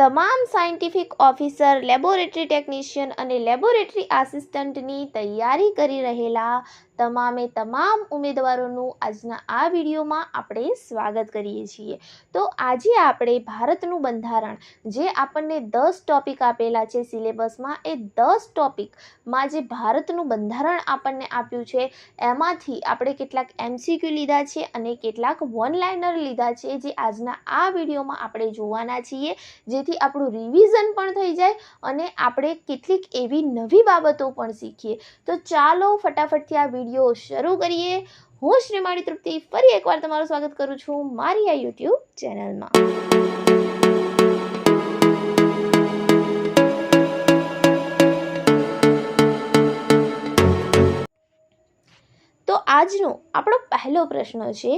તમામ scientific officer laboratory technician અને laboratory આસિસ્ટન્ટની તૈયારી કરી રહેલા તમામે તમામ ઉમેદવારોનું આજના આ વિડીયોમાં આપણે સ્વાગત કરીએ છીએ. તો આજે આપણે ભારતનું બંધારણ, જે આપણને દસ ટોપિક આપેલા છે સિલેબસમાં, એ દસ ટોપિકમાં જે ભારતનું બંધારણ આપણને આપ્યું છે, એમાંથી આપણે કેટલાક એમસીક્યુ લીધા છે અને કેટલાક વન લાઇનર લીધા છે, જે આજના આ વિડીયોમાં આપણે જોવાના છીએ. જેથી આપણું રિવિઝન પણ થઈ જાય અને આપણે કેટલીક એવી નવી બાબતો પણ શીખીએ. તો ચાલો ફટાફટથી આ વીડિયો શરૂ કરીએ. હું શ્રીમાળી તૃપ્તિ ફરી એકવાર તમારું સ્વાગત કરું છું મારી આ યુટ્યુબ ચેનલમાં. તો આજનો આપણો પહેલો પ્રશ્ન છે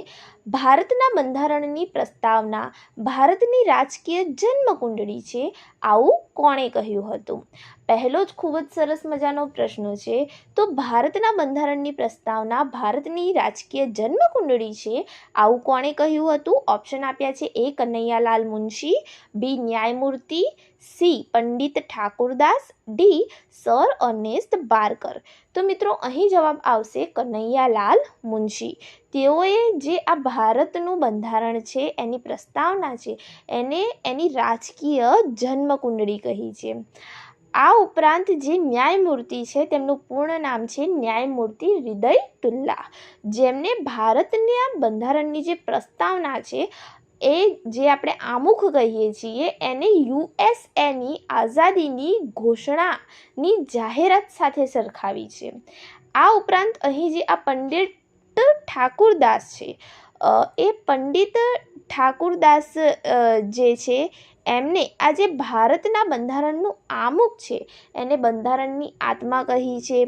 ભારતના બંધારણની પ્રસ્તાવના, ભારતની રાજકીય જન્મકુંડળી છે, આવું કોણે કહ્યું હતું? પહેલો જ ખૂબ જ સરસ મજાનો પ્રશ્ન છે, તો ભારતના બંધારણની પ્રસ્તાવના ભારતની રાજકીય જન્મકુંડળી છે, આવું કોણે કહ્યું હતું? ઓપ્શન આપ્યા છે એ કનૈયાલાલ મુનશી, બી ન્યાયમૂર્તિ, C Pandit Thakurdas, D sir Ernest Barker. તો મિત્રો અહીં જવાબ આવશે કનૈયાલાલ મુનશી. તેઓએ જે આ ભારતનું બંધારણ છે, એની પ્રસ્તાવના છે, એને એની રાજકીય જન્મકુંડળી કહી છે. આ ઉપરાંત જે ન્યાયમૂર્તિ છે, તેમનું પૂર્ણ નામ છે ન્યાયમૂર્તિ હૃદય તુલ્લા. જેમને ભારતના બંધારણની જે પ્રસ્તાવના છે, એ જે આપણે આમુખ કહીએ છીએ, એને યુએસએની આઝાદીની ઘોષણાની જાહેરાત સાથે સરખાવી છે. આ ઉપરાંત અહીં જે આ પંડિત ઠાકુરદાસ છે. એ પંડિત ઠાકુરદાસ જે છે, એમને આ જે ભારતના બંધારણનું આમુખ છે. એને બંધારણની આત્મા કહી છે,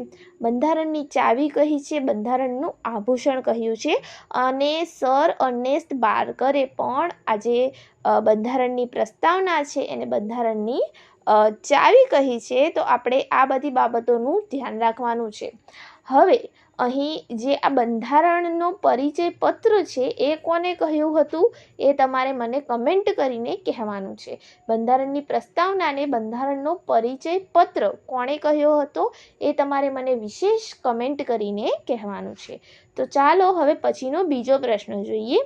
બંધારણની ચાવી કહી છે, બંધારણનું આભૂષણ કહ્યું છે અને સર અર્નેસ્ટ બારકરે પણ આજે બંધારણની પ્રસ્તાવના છે, એને બંધારણની ચાવી કહી છે. તો આપણે આ બધી બાબતોનું ધ્યાન રાખવાનું છે. હવે અહીં જે આ બંધારણનો પરિચય પત્ર છે એ કોને કહ્યું હતું? એ તમારે મને કમેન્ટ કરીને કહેવાનું છે. બંધારણની પ્રસ્તાવનાને બંધારણનો પરિચય પત્ર કોણે કહ્યો હતો? એ તમારે મને વિશેષ કમેન્ટ કરીને કહેવાનું છે. તો ચાલો હવે પછીનો બીજો પ્રશ્ન જોઈએ.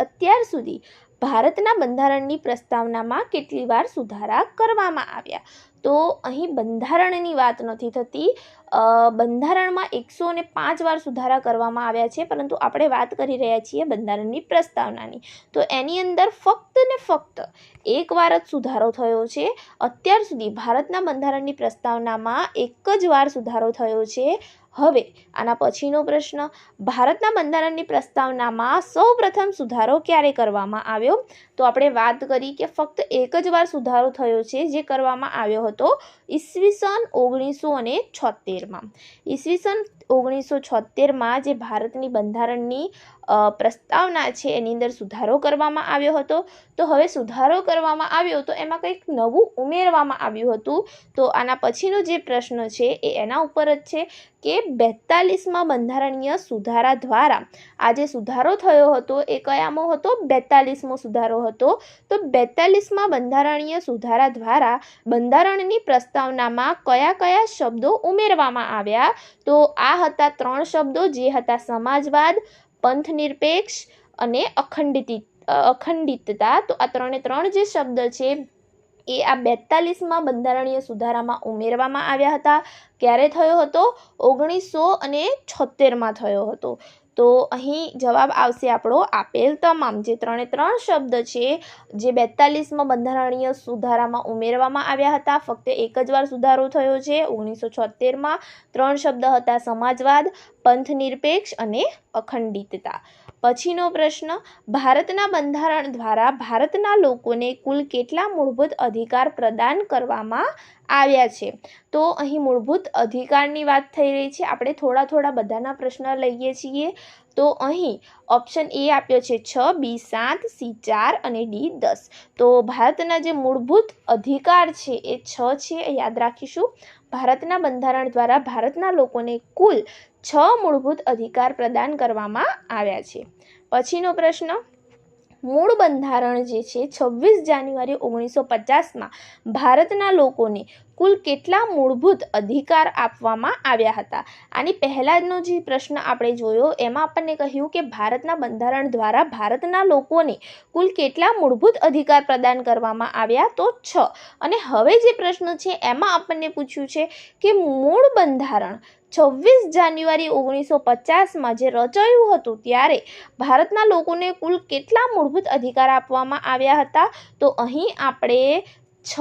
અત્યાર સુધી ભારતના બંધારણની પ્રસ્તાવનામાં કેટલી વાર સુધારા કરવામાં આવ્યા? તો અહીં બંધારણની વાત નથી થતી. બંધારણમાં એકસો ને પાંચ વાર સુધારા કરવામાં આવ્યા છે, પરંતુ આપણે વાત કરી રહ્યા છીએ બંધારણની પ્રસ્તાવનાની. તો એની અંદર ફક્ત ને ફક્ત એક વાર જ સુધારો થયો છે. અત્યાર સુધી ભારતના બંધારણની પ્રસ્તાવનામાં એક જ વાર સુધારો થયો છે. હવે આના પછીનો પ્રશ્ન, ભારતના બંધારણની પ્રસ્તાવનામાં સૌ પ્રથમ સુધારો ક્યારે કરવામાં આવ્યો? તો આપણે વાત કરી કે ફક્ત એક જ વાર સુધારો થયો છે, જે કરવામાં આવ્યો હતો. ઈસવીસન ઓગણીસો અને છોતેરમાં. ઈસવીસન ઓગણીસો છોતેરમાં જે ભારતની બંધારણની પ્રસ્તાવના છે એની અંદર સુધારો કરવામાં આવ્યો હતો. તો હવે સુધારો કરવામાં આવ્યો તો એમાં કંઈક નવું ઉમેરવામાં આવ્યું હતું. તો આના પછીનો જે પ્રશ્ન છે એ એના ઉપર જ છે કે બેતાલીસમાં બંધારણીય સુધારા દ્વારા આ જે સુધારો થયો હતો એ કયામો હતો? બેતાલીસમો સુધારો હતો. તો બેતાલીસમાં બંધારણીય સુધારા દ્વારા બંધારણની પ્રસ્તાવનામાં કયા કયા શબ્દો ઉમેરવામાં આવ્યા? તો આ હતા ત્રણ શબ્દો, જે હતા સમાજવાદ પંથ નિરપેક્ષ અને અખંડિત, અખંડિતતા. તો આ ત્રણે ત્રણ જે શબ્દ છે, એ આ બેતાલીસમાં બંધારણીય સુધારામાં ઉમેરવામાં આવ્યા હતા. ક્યારે થયો હતો? ઓગણીસો અને છોતેરમાં થયો હતો. તો અહીં જવાબ આવશે આપણો આપેલ તમામ. જે ત્રણે ત્રણ શબ્દ છે, જે બેતાલીસમાં બંધારણીય સુધારામાં ઉમેરવામાં આવ્યા હતા, ફક્ત એક જ વાર સુધારો થયો છે. ઓગણીસો છોતેરમાં ત્રણ શબ્દ હતા સમાજવાદ પંથ નિરપેક્ષ અને અખંડિતતા. પછીનો પ્રશ્ન, ભારતના બંધારણ દ્વારા ભારતના લોકોને કુલ કેટલા મૂળભૂત અધિકાર પ્રદાન કરવામાં આવ્યા છે? તો અહીં મૂળભૂત અધિકારની વાત થઈ રહી છે. આપણે થોડા થોડા બધાના પ્રશ્ન લઈએ છીએ. તો અહીં ઓપ્શન એ આપ્યો છે છ બી સાત સી ચાર અને ડી દસ. તો ભારતના જે મૂળભૂત અધિકાર છે એ છ છે, યાદ રાખીશું. ભારતના બંધારણ દ્વારા ભારતના લોકોને કુલ છ મૂળભૂત અધિકાર પ્રદાન કરવામાં આવ્યા છે. પછીનો પ્રશ્ન, મૂળ બંધારણ જે છે, છવ્વીસ જાન્યુઆરી ઓગણીસો પચાસમાં ભારતના લોકોને કુલ કેટલા મૂળભૂત અધિકાર આપવામાં આવ્યા હતા? આની પહેલાંનો જે પ્રશ્ન આપણે જોયો, એમાં આપણને કહ્યું કે ભારતના બંધારણ દ્વારા ભારતના લોકોને કુલ કેટલા મૂળભૂત અધિકાર પ્રદાન કરવામાં આવ્યા? તો છ. અને હવે જે પ્રશ્ન છે, એમાં આપણને પૂછ્યું છે કે મૂળ બંધારણ છવ્વીસ જાન્યુઆરી ઓગણીસો પચાસમાં જે રચાયું હતું, ત્યારે ભારતના લોકોને કુલ કેટલા મૂળભૂત અધિકાર આપવામાં આવ્યા હતા? તો અહીં આપણે છ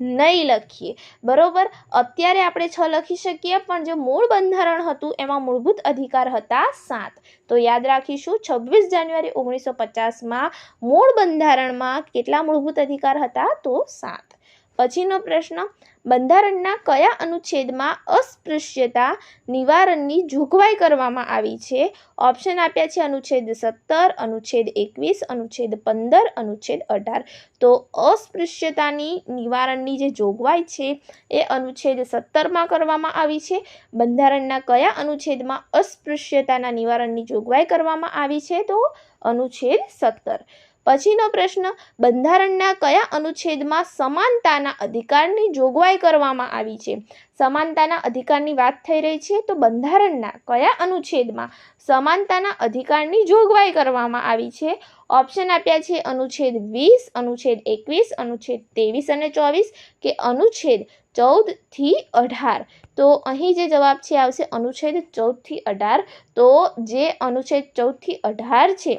નહીં લખીએ. બરોબર? અત્યારે આપણે છ લખી શકીએ, પણ જે મૂળ બંધારણ હતું, એમાં મૂળભૂત અધિકાર હતા સાત. તો યાદ રાખીશું, છવ્વીસ જાન્યુઆરી ઓગણીસો પચાસમાં મૂળ બંધારણમાં કેટલા મૂળભૂત અધિકાર હતા? તો સાત. પછીનો પ્રશ્ન, બંધારણના કયા અનુચ્છેદમાં અસ્પૃશ્યતા નિવારણની જોગવાઈ કરવામાં આવી છે? ઓપ્શન આપ્યા છે અનુચ્છેદ સત્તર, અનુચ્છેદ એકવીસ, અનુચ્છેદ પંદર, અનુચ્છેદ અઢાર. તો અસ્પૃશ્યતાની નિવારણની જે જોગવાઈ છે એ અનુચ્છેદ સત્તરમાં કરવામાં આવી છે. બંધારણના કયા અનુચ્છેદમાં અસ્પૃશ્યતાના નિવારણની જોગવાઈ કરવામાં આવી છે? તો અનુચ્છેદ સત્તર. પછીનો પ્રશ્ન, બંધારણના કયા અનુચ્છેદમાં સમાનતાના અધિકારની જોગવાઈ કરવામાં આવી છે? સમાનતાના અધિકારની વાત થઈ રહી છે, તો બંધારણના કયા અનુચ્છેદમાં સમાનતાના અધિકારની જોગવાઈ કરવામાં આવી છે? ઓપ્શન આપ્યા છે અનુચ્છેદ વીસ, અનુચ્છેદ એકવીસ, અનુચ્છેદ ત્રેવીસ અને ચોવીસ કે અનુચ્છેદ ચૌદથી અઢાર. તો અહીં જે જવાબ છે, આવશે અનુચ્છેદ ચૌદથી અઢાર. તો જે અનુચ્છેદ ચૌદથી અઢાર છે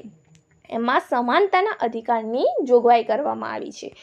એમાં સમાનતાના અધિકારની જોગવાઈ કરવામાં આવી છે.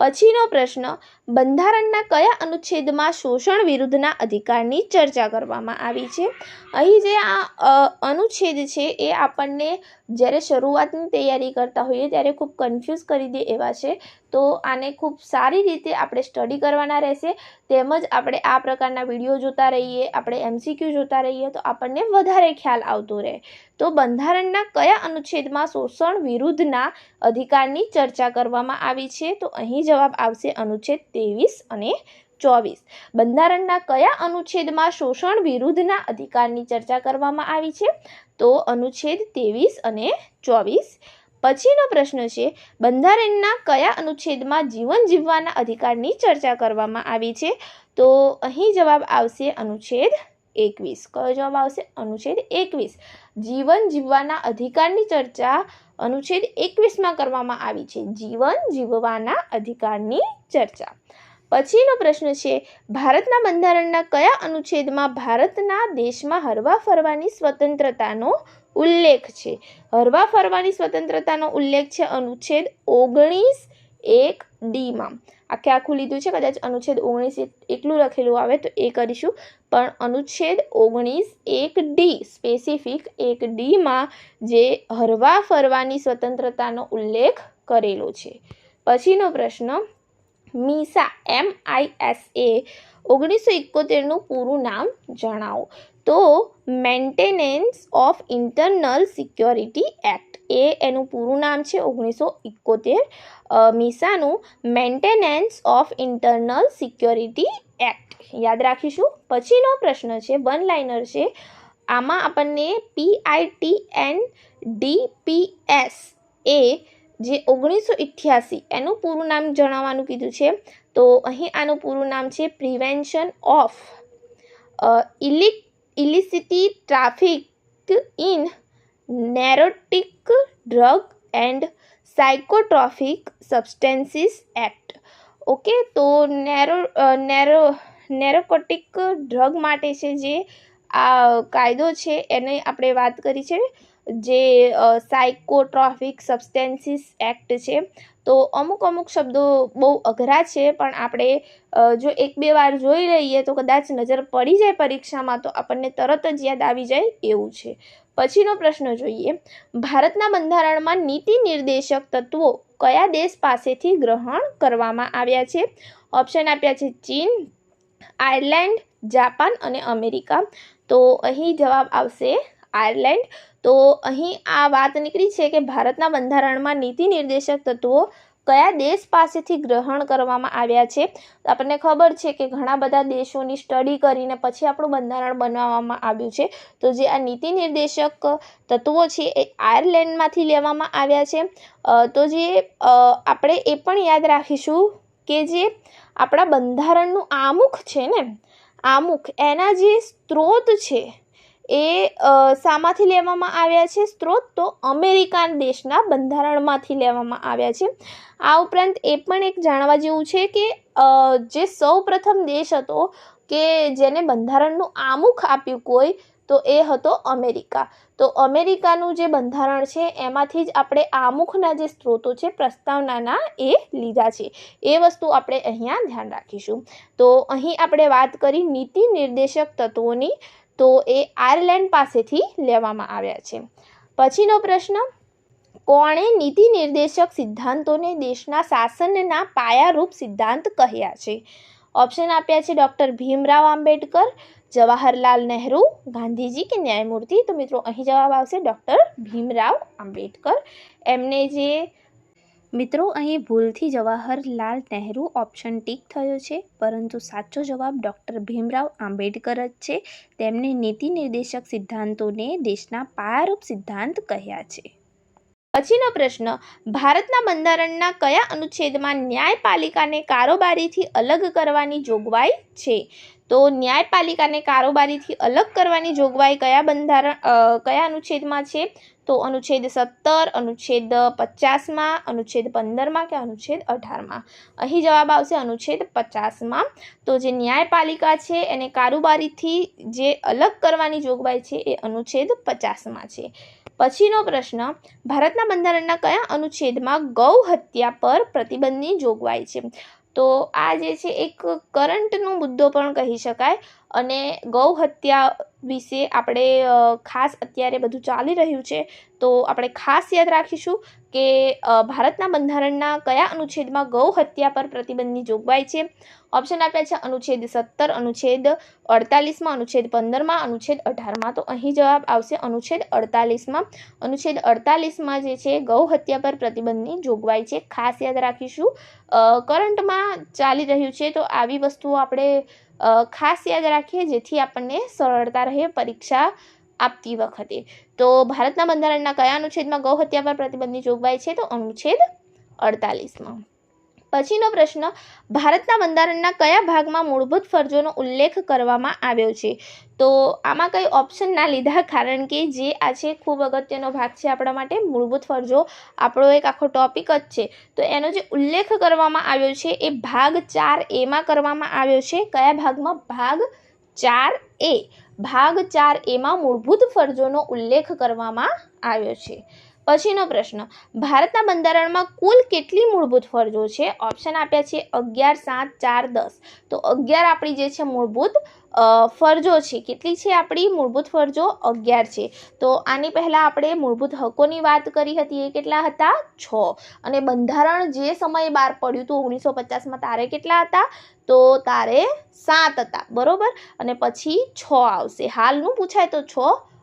પછીનો પ્રશ્ન, બંધારણના કયા અનુચ્છેદમાં શોષણ વિરુદ્ધના અધિકારની ચર્ચા કરવામાં આવી છે? અહીં જે આ અનુચ્છેદ છે એ આપણને જ્યારે શરૂઆતની તૈયારી કરતા હોઈએ ત્યારે ખૂબ કન્ફ્યુઝ કરી દે એવા છે. તો આને ખૂબ સારી રીતે આપણે સ્ટડી કરવાના રહેશે. તેમજ આપણે આ પ્રકારના વીડિયો જોતા રહીએ, આપણે એમસીક્યુ જોતા રહીએ, તો આપણને વધારે ખ્યાલ આવતો રહે. તો બંધારણના કયા અનુચ્છેદમાં શોષણ વિરુદ્ધના અધિકારની ચર્ચા કરવામાં આવી છે? તો અહીં જવાબ આવશે અનુચ્છેદ ત્રેવીસ અને ચોવીસ. બંધારણના કયા અનુચ્છેદમાં શોષણ વિરુદ્ધના અધિકારની ચર્ચા કરવામાં આવી છે? તો અનુચ્છેદ ત્રેવીસ અને ચોવીસ. પછીનો પ્રશ્ન છે, બંધારણના કયા અનુચ્છેદમાં જીવન જીવવાના અધિકારની ચર્ચા કરવામાં આવી છે? તો અહીં જવાબ આવશે અનુચ્છેદ એકવીસ. કયો જવાબ આવશે? અનુચ્છેદ એકવીસ. જીવન જીવવાના અધિકારની ચર્ચા અનુચ્છેદ એકવીસમાં કરવામાં આવી છે. જીવન જીવવાના અધિકારની ચર્ચા. પછીનો પ્રશ્ન છે, ભારતના બંધારણના કયા અનુચ્છેદમાં ભારતના દેશમાં હરવા ફરવાની સ્વતંત્રતાનો ઉલ્લેખ છે? હરવા ફરવાની સ્વતંત્રતાનો ઉલ્લેખ છે અનુચ્છેદ ઓગણીસ એક ડીમાં આખે આખું લીધું છે, કદાચ અનુચ્છેદ ઓગણીસ એકલું લખેલું આવે તો એ કરીશું. પણ અનુચ્છેદ ઓગણીસ એક ડી સ્પેસિફિક એક ડીમાં જે હરવા ફરવાની સ્વતંત્રતાનો ઉલ્લેખ કરેલો છે. પછીનો પ્રશ્ન મીસા એમ આઈ એસ એ ઓગણીસો એકોતેરનું પૂરું નામ જણાવો. તો maintenance of internal security act, એ એનું પૂરું નામ છે ઓગણીસો એકોતેર. મીસાનું maintenance of internal security act. યાદ રાખીશું, પછીનો પ્રશ્ન છે, વન લાઇનર છે. આમાં આપણને પીઆઈટી એન ડીપીએસ એ જે ઓગણીસો ઇઠ્યાસી એનું પૂરું નામ જણાવવાનું કીધું છે. તો અહીં આનું પૂરું નામ છે prevention of illic illicit traffic in narcotic drug and psychotropic substances act okay તો નેરો નેરો, નેરોકોટિક ડ્રગ માટે છે જે આ કાયદો છે, એને આપણે વાત કરી છે. જે સાયકોટ્રોફિક સબસ્ટેન્સીસ એક્ટ છે. તો અમુક અમુક શબ્દો બહુ અઘરા છે, પણ આપણે જો એક બે વાર જોઈ લઈએ તો કદાચ નજર પડી જાય પરીક્ષામાં, તો આપણને તરત જ યાદ આવી જાય એવું છે. પછીનો પ્રશ્ન જોઈએ. ભારતના બંધારણમાં નીતિ નિર્દેશક તત્વો કયા દેશ પાસેથી ગ્રહણ કરવામાં આવ્યા છે? ઓપ્શન આપ્યા છે ચીન આયર્લેન્ડ જાપાન અને અમેરિકા તો અહીં જવાબ આવશે આયર્લેન્ડ તો અહીં આ વાત નીકળી છે કે ભારતના બંધારણમાં નીતિ નિર્દેશક તત્વો કયા દેશ પાસેથી ગ્રહણ કરવામાં આવ્યા છે? આપણને ખબર છે કે ઘણા બધા દેશોની સ્ટડી કરીને પછી આપણું બંધારણ બનાવવામાં આવ્યું છે. તો જે આ નીતિ નિર્દેશક તત્વો છે એ આયર્લેન્ડમાંથી લેવામાં આવ્યા છે. તો જે આપણે એ પણ યાદ રાખીશું કે જે આપણા બંધારણનું આમુખ છે ને? આમુખ એના જે સ્ત્રોત છે એ શામાંથી લેવામાં આવ્યા છે સ્ત્રોત? તો અમેરિકન દેશના બંધારણમાંથી લેવામાં આવ્યા છે. આ ઉપરાંત એ પણ એક જાણવા જેવું છે કે જે સૌ પ્રથમ દેશ હતો કે જેને બંધારણનું આમુખ આપ્યું કોઈ, તો એ હતો અમેરિકા. તો અમેરિકાનું જે બંધારણ છે, એમાંથી જ આપણે આમુખના જે સ્ત્રોતો છે, પ્રસ્તાવનાના એ લીધા છે. એ વસ્તુ આપણે અહીંયા ધ્યાન રાખીશું. તો અહીં આપણે વાત કરી નીતિ નિર્દેશક તત્વોની. તો એ આયર્લેન્ડ પાસેથી લેવામાં આવ્યા છે. પછીનો પ્રશ્ન, કોણે નીતિ નિર્દેશક સિદ્ધાંતોને દેશના શાસનના પાયારૂપ સિદ્ધાંત કહ્યા છે? ઓપ્શન આપ્યા છે ડૉક્ટર ભીમરાવ આંબેડકર, જવાહરલાલ નહેરુ, ગાંધીજી કે ન્યાયમૂર્તિ? તો મિત્રો, અહીં જવાબ આવશે ડૉક્ટર ભીમરાવ આંબેડકર. એમને જે મિત્રો, અહીં ભૂલથી જવાહરલાલ નહેરુ ઓપ્શન ટીક થયો છે, પરંતુ સાચો જવાબ ડૉક્ટર ભીમરાવ આંબેડકર જ છે. તેમને નીતિ નિર્દેશક સિદ્ધાંતોને દેશના પાયારૂપ સિદ્ધાંત કહ્યા છે. પછીનો પ્રશ્ન, ભારતના બંધારણના કયા અનુચ્છેદમાં ન્યાયપાલિકાને કારોબારીથી અલગ કરવાની જોગવાઈ છે? તો ન્યાયપાલિકાને કારોબારીથી અલગ કરવાની જોગવાઈ કયા બંધારણ કયા અનુચ્છેદમાં છે? તો અનુચ્છેદ સત્તર, અનુચ્છેદ પચાસમાં, અનુચ્છેદ પંદરમાં કે અનુચ્છેદ અઢારમાં? અહીં જવાબ આવશે અનુચ્છેદ પચાસમાં. તો જે ન્યાયપાલિકા છે, એને કારોબારીથી જે અલગ કરવાની જોગવાઈ છે, એ અનુચ્છેદ પચાસમાં છે. પછીનો પ્રશ્ન, ભારતના બંધારણના કયા અનુચ્છેદમાં ગૌ હત્યા પર પ્રતિબંધની જોગવાઈ છે? તો આ જે છે એક કરંટનો મુદ્દો પણ કહી શકાય અને ગૌ હત્યા વિશે આપણે ખાસ અત્યારે બધું ચાલી રહ્યું છે. તો આપણે ખાસ યાદ રાખીશું કે ભારતના બંધારણના કયા અનુચ્છેદમાં ગૌ હત્યા પર પ્રતિબંધની જોગવાઈ છે? ઓપ્શન આપ્યા છે અનુચ્છેદ સત્તર, અનુચ્છેદ અડતાલીસમાં અનુચ્છેદ પંદરમાં અનુચ્છેદ અઢારમાં તો અહીં જવાબ આવશે અનુચ્છેદ અડતાલીસમાં અનુચ્છેદ અડતાલીસમાં જે છે, ગૌ હત્યા પર પ્રતિબંધની જોગવાઈ છે. ખાસ યાદ રાખીશું. કરંટમાં ચાલી રહ્યું છે, તો આવી વસ્તુઓ આપણે ખાસ યાદ રાખીએ, જેથી આપણને સરળતા રહે પરીક્ષા આપતી વખતે. તો ભારતના બંધારણના કયા અનુચ્છેદમાં ગૌ હત્યા પર પ્રતિબંધની જોગવાઈ છે? તો અનુચ્છેદ અડતાલીસમાં પછીનો પ્રશ્ન, ભારતના બંધારણના કયા ભાગમાં મૂળભૂત ફરજોનો ઉલ્લેખ કરવામાં આવ્યો છે? તો આમાં કંઈ ઓપ્શન ના લીધા, કારણ કે જે આ છે ખૂબ અગત્યનો ભાગ છે આપણા માટે. મૂળભૂત ફરજો આપણો એક આખો ટોપિક જ છે. તો એનો જે ઉલ્લેખ કરવામાં આવ્યો છે એ ભાગ ચાર એમાં કરવામાં આવ્યો છે. કયા ભાગમાં? ભાગ ચાર એ. ભાગ ચાર એમાં મૂળભૂત ફરજોનો ઉલ્લેખ કરવામાં આવ્યો છે. પછીનો પ્રશ્ન. ભારતના બંધારણમાં કુલ કેટલી મૂળભૂત ફરજો છે? ઓપ્શન આપ્યા છે અગિયાર, સાત, ચાર, દસ. તો અગિયાર આપણી જે છે મૂળભૂત ફરજો છે. કેટલી છે આપણી મૂળભૂત ફરજો? અગિયાર છે. તો આની પહેલાં આપણે મૂળભૂત હકોની વાત કરી હતી, એ કેટલા હતા? છ. અને બંધારણ જે સમયે બહાર પડ્યું હતું, ઓગણીસો પચાસમાં તારે કેટલા હતા? તો તારે સાત હતા. બરાબર? અને પછી છ આવશે. હાલનું પૂછાય તો છ.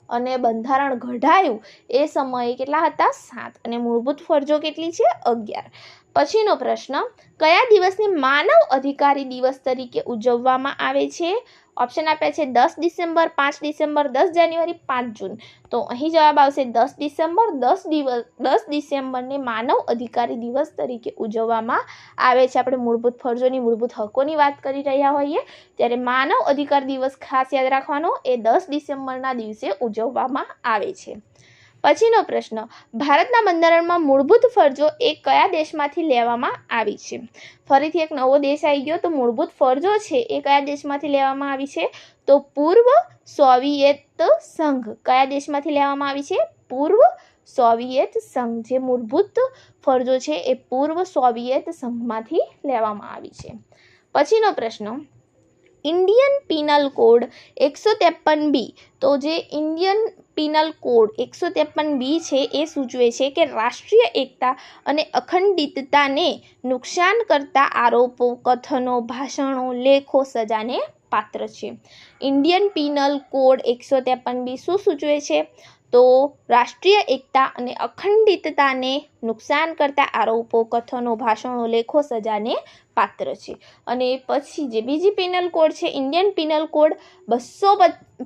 અને બંધારણ ઘડાયું એ સમયે કેટલા હતા? સાત. અને મૂળભૂત ફરજો કેટલી છે? અગિયાર. પછીનો પ્રશ્ન, કયા દિવસને માનવ અધિકારી દિવસ તરીકે ઉજવવામાં આવે છે? ઓપ્શન આપ્યા છે દસ ડિસેમ્બર, પાંચ ડિસેમ્બર, દસ જાન્યુઆરી, પાંચ જૂન. તો અહીં જવાબ આવશે દસ ડિસેમ્બર, દસ દિવસ, દસ ડિસેમ્બરને માનવ અધિકારી દિવસ તરીકે ઉજવવામાં આવે છે. આપણે મૂળભૂત ફરજોની, મૂળભૂત હકોની વાત કરી રહ્યા હોઈએ, ત્યારે માનવ અધિકાર દિવસ ખાસ યાદ રાખવાનો એ દસ ડિસેમ્બરના દિવસે ઉજવવામાં આવે છે. પછીનો પ્રશ્ન. ભારતના બંધારણમાં મૂળભૂત ફરજો એ કયા દેશમાંથી લેવામાં આવી છે? ફરીથી એક નવો દેશ આવી ગયો તો મૂળભૂત ફરજો છે એ કયા દેશમાંથી લેવામાં આવી છે? તો પૂર્વ સોવિયેત સંઘ કયા દેશમાંથી લેવામાં આવી છે? પૂર્વ સોવિયેત સંઘ. જે મૂળભૂત ફરજો છે એ પૂર્વ સોવિયેત સંઘમાંથી લેવામાં આવી છે. પછીનો પ્રશ્ન. ઇન્ડિયન પિનલ કોડ એકસો ત્રેપન બી. તો જે ઇન્ડિયન પિનલ કોડ એકસો ત્રેપન બી છે એ સૂચવે છે કે રાષ્ટ્રીય એકતા અને અખંડિતતાને નુકસાન કરતા આરોપો, કથનો, ભાષણો, લેખો સજાને પાત્ર છે. ઇન્ડિયન પિનલ કોડ એકસો ત્રેપન બી શું સૂચવે છે? તો રાષ્ટ્રીય એકતા અને અખંડિતતાને નુકસાન કરતા આરોપો કથનો, ભાષણો, લેખો, સજાને પાત્ર છે. અને પછી જે બીજી પિનલ કોડ છે ઇન્ડિયન પિનલ કોડ બસો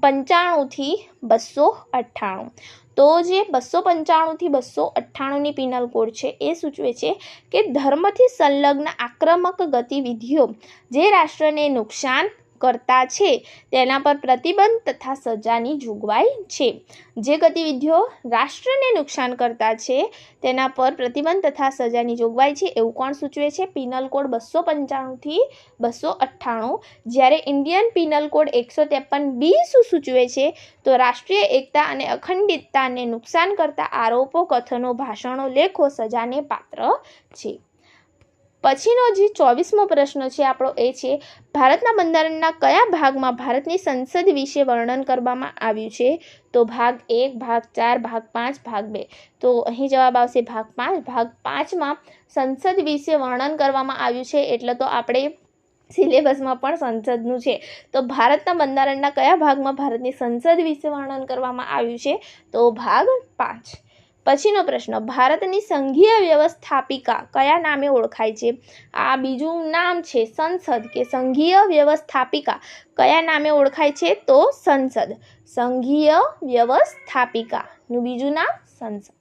પંચાણુંથી બસો અઠ્ઠાણું. તો જે બસો પંચાણુંથી બસો અઠ્ઠાણુંની પિનલ કોડ છે, એ સૂચવે છે કે ધર્મથી સંલગ્ન આક્રમક ગતિવિધિઓ જે રાષ્ટ્રને નુકસાન કરતા છે. તેના પર પ્રતિબંધ તથા સજાની જોગવાઈ છે. જે ગતિવિધિઓ રાષ્ટ્રને નુકસાન કરતા છે, તેના પર પ્રતિબંધ તથા સજાની જોગવાઈ છે એવું કોણ સૂચવે છે? પિનલ કોડ બસો પંચાણુંથી બસો અઠ્ઠાણું. જ્યારે ઇન્ડિયન પિનલ કોડ એકસો ત્રેપન બી શું સૂચવે છે? તો રાષ્ટ્રીય એકતા અને અખંડિતતાને નુકસાન કરતા આરોપો, કથનો, ભાષણો, લેખો સજાને પાત્ર છે. પછીનો જે ચોવીસમો પ્રશ્ન છે આપણો એ છે, ભારતના બંધારણના કયા ભાગમાં ભારતની સંસદ વિશે વર્ણન કરવામાં આવ્યું છે? તો ભાગ એક, ભાગ ચાર, ભાગ પાંચ, ભાગ બે. તો અહીં જવાબ આવશે ભાગ પાંચ. ભાગ પાંચમાં સંસદ વિશે વર્ણન કરવામાં આવ્યું છે એટલે તો આપણે સિલેબસમાં પણ સંસદનું છે. તો ભારતના બંધારણના કયા ભાગમાં ભારતની સંસદ વિશે વર્ણન કરવામાં આવ્યું છે? તો ભાગ પાંચ. પછીનો પ્રશ્ન, ભારતની સંઘીય વ્યવસ્થાપિકા કયા નામે ઓળખાય છે? આ બીજું નામ છે સંસદ. કે સંઘીય વ્યવસ્થાપિકા કયા નામે ઓળખાય છે? તો સંસદ. સંઘીય વ્યવસ્થાપિકાનું બીજું નામ સંસદ.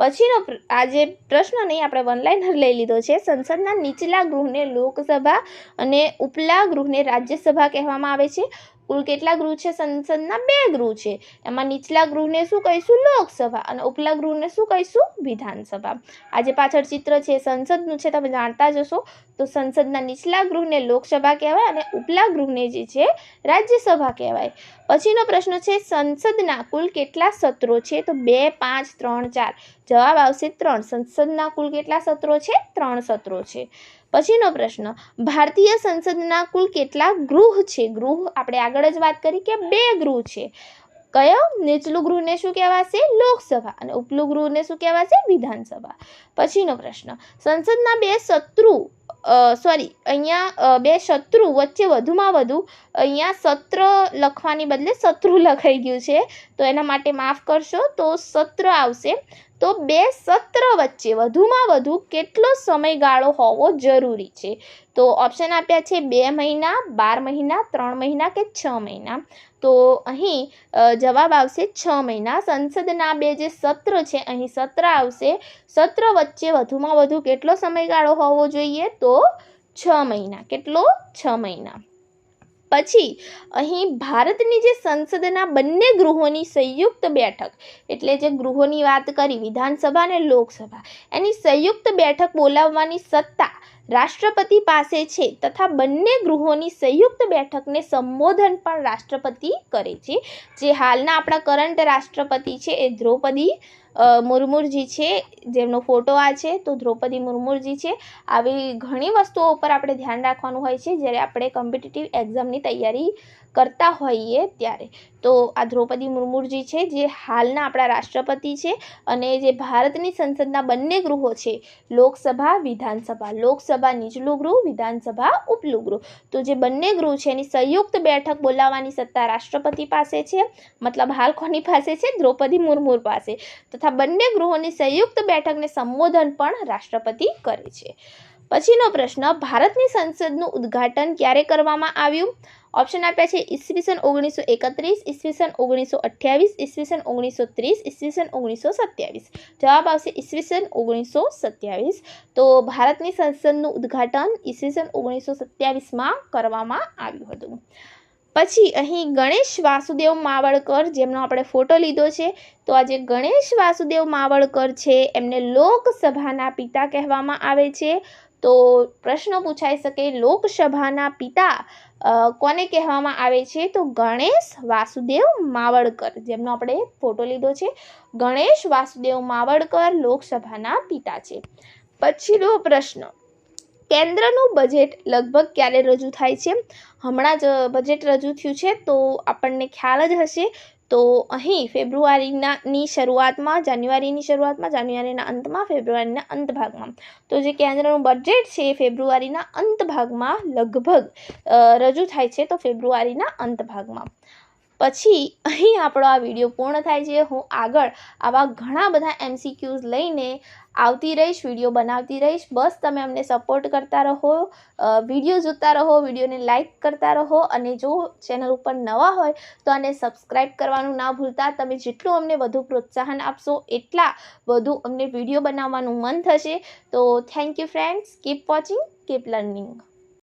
પછીનો આજે પ્રશ્ન નહીં આપણે વનલાઇનર લઈ લીધો છે, સંસદના નીચલા ગૃહને લોકસભા અને ઉપલા ગૃહને રાજ્યસભા કહેવામાં આવે છે. કુલ કેટલા ગૃહ છે? સંસદના બે ગૃહ છે. એમાં નીચલા ગૃહને શું કહીશું? લોકસભા અને ઉપલા ગૃહને શું કહીશું? વિધાનસભા. આ જે પાછળ ચિત્ર છે, સંસદનું છે, તમે જાણતા જ હશો. તો સંસદના નીચલા ગૃહને લોકસભા કહેવાય અને ઉપલા ગૃહને જે છે, રાજ્યસભા કહેવાય. પછીનો પ્રશ્ન છે, સંસદના કુલ કેટલા સત્રો છે? તો બે, પાંચ, ત્રણ, ચાર. જવાબ આવશે ત્રણ. સંસદના કુલ કેટલા સત્રો છે? ત્રણ સત્રો છે. પછીનો પ્રશ્ન, ભારતીય સંસદના કુલ કેટલા ગૃહ છે? ગૃહ આપણે આગળ જ વાત કરી કે બે ગૃહ છે. કયો? નીચલું ગૃહને શું કહેવાશે? લોકસભા અને ઉપલું ગૃહને શું કહેવાશે? વિધાનસભા. પછીનો પ્રશ્ન, સંસદના બે શત્રુ સોરી અહીંયા બે શત્રુ વચ્ચે વધુમાં વધુ અહીંયા સત્ર લખવાની બદલે શત્રુ લખાઈ ગયું છે. તો એના માટે માફ કરશો, તો સત્ર આવશે. તો બે સત્ર વચ્ચે વધુમાં વધુ કેટલો સમયગાળો હોવો જરૂરી છે? તો ઓપ્શન આપ્યા છે બે મહિના, બાર મહિના, ત્રણ મહિના કે છ મહિના? તો અહીં જવાબ આવશે છ મહિના. સંસદના બે જે સત્ર છે, અહીં સત્ર આવશે. સત્ર વચ્ચે વધુમાં વધુ કેટલો સમયગાળો હોવો જોઈએ? તો છ મહિના. કેટલો? છ મહિના. પછી અહીં ભારતની જે સંસદના બંને ગૃહોની સંયુક્ત બેઠક, એટલે જે ગૃહોની વાત કરી વિધાનસભા અને લોકસભા, એની સંયુક્ત બેઠક બોલાવવાની સત્તા રાષ્ટ્રપતિ પાસે છે તથા બંને ગૃહોની સંયુક્ત બેઠકને સંબોધન પણ રાષ્ટ્રપતિ કરે છે. જે હાલના આપણા કરંટ રાષ્ટ્રપતિ છે એ દ્રૌપદી મુર્મુરજી છે, જેમનો ફોટો આ છે, તો દ્રૌપદી મુર્મુરજી છે. આવી ઘણી વસ્તુઓ ઉપર આપણે ધ્યાન રાખવાનું હોય છે, જ્યારે આપણે કોમ્પિટિટિવ એક્ઝામની તૈયારી કરતા હોઈએ ત્યારે. તો આ દ્રૌપદી મુર્મુરજી છે, જે હાલના આપણા રાષ્ટ્રપતિ છે અને જે ભારતની સંસદના બંને ગૃહો છે, લોકસભા, વિધાનસભા. લોકસભા નીચલું ગૃહ, વિધાનસભા ઉપલું ગૃહ. તો જે બંને ગૃહ છે, એની સંયુક્ત બેઠક બોલાવવાની સત્તા રાષ્ટ્રપતિ પાસે છે, મતલબ હાલ કોની પાસે છે? દ્રૌપદી મુર્મુ પાસે. તથા બંને ગૃહોની સંયુક્ત બેઠકને સંબોધન પણ રાષ્ટ્રપતિ કરે છે. પછીનો પ્રશ્ન, ભારતની સંસદનું ઉદ્ઘાટન ક્યારે કરવામાં આવ્યું? ઓપ્શન આપ્યા છે ઈસવીસન ઓગણીસો એકત્રીસ, ઈસવીસન ઓગણીસો અઠ્યાવીસ, ઈસવીસન ઓગણીસો ત્રીસ, ઈસવીસન ઓગણીસો સત્યાવીસ. જવાબ આવશે ઈસવીસન ઓગણીસો સત્યાવીસ. તો ભારતની સંસદનું ઉદ્ઘાટન ઈસવીસન ઓગણીસો સત્યાવીસમાં કરવામાં આવ્યું હતું. પછી અહીં ગણેશ વાસુદેવ માવળકર, જેમનો આપણે ફોટો લીધો છે, તો આજે ગણેશ વાસુદેવ માવળકર છે, એમને લોકસભાના પિતા કહેવામાં આવે છે. તો પ્રશ્ન પૂછાઈ શકે, લોકસભાના પિતા કોને કહેવામાં આવે છે? તો ગણેશ વાસુદેવ માવડકર જેમનો આપણે ફોટો લીધો છે. ગણેશ વાસુદેવ માવડકર લોકસભાના પિતા છે. પછીનો પ્રશ્ન. કેન્દ્રનું બજેટ લગભગ ક્યારે રજૂ થાય છે? હમણાં જ બજેટ રજૂ થયું છે, તો આપણને ખ્યાલ જ હશે. તો અહીં ફેબ્રુઆરીના શરૂઆતમાં, જાન્યુઆરીની શરૂઆતમાં, જાન્યુઆરીના અંતમાં, ફેબ્રુઆરીના અંત ભાગમાં. તો જે કેન્દ્રનું બજેટ છે એ ફેબ્રુઆરીના અંત ભાગમાં લગભગ રજૂ થાય છે તો ફેબ્રુઆરીના અંત ભાગમાં. પછી અહીં આપણો આ વીડિયો પૂર્ણ થાય છે. હું આગળ આવા ઘણા બધા એમસીક્યુઝ લઈને આવતી રહીશ, વીડિયો બનાવતી રહીશ. બસ તમે અમને સપોર્ટ કરતા રહો વીડિયો જોતા રહો, વિડીયોને લાઇક કરતા રહો અને જો ચેનલ ઉપર નવા હોય તો આને સબસ્ક્રાઈબ કરવાનું ના ભૂલતા. તમે જેટલું અમને વધુ પ્રોત્સાહન આપશો એટલા વધુ અમને વીડિયો બનાવવાનું મન થશે. તો thank you friends keep watching keep learning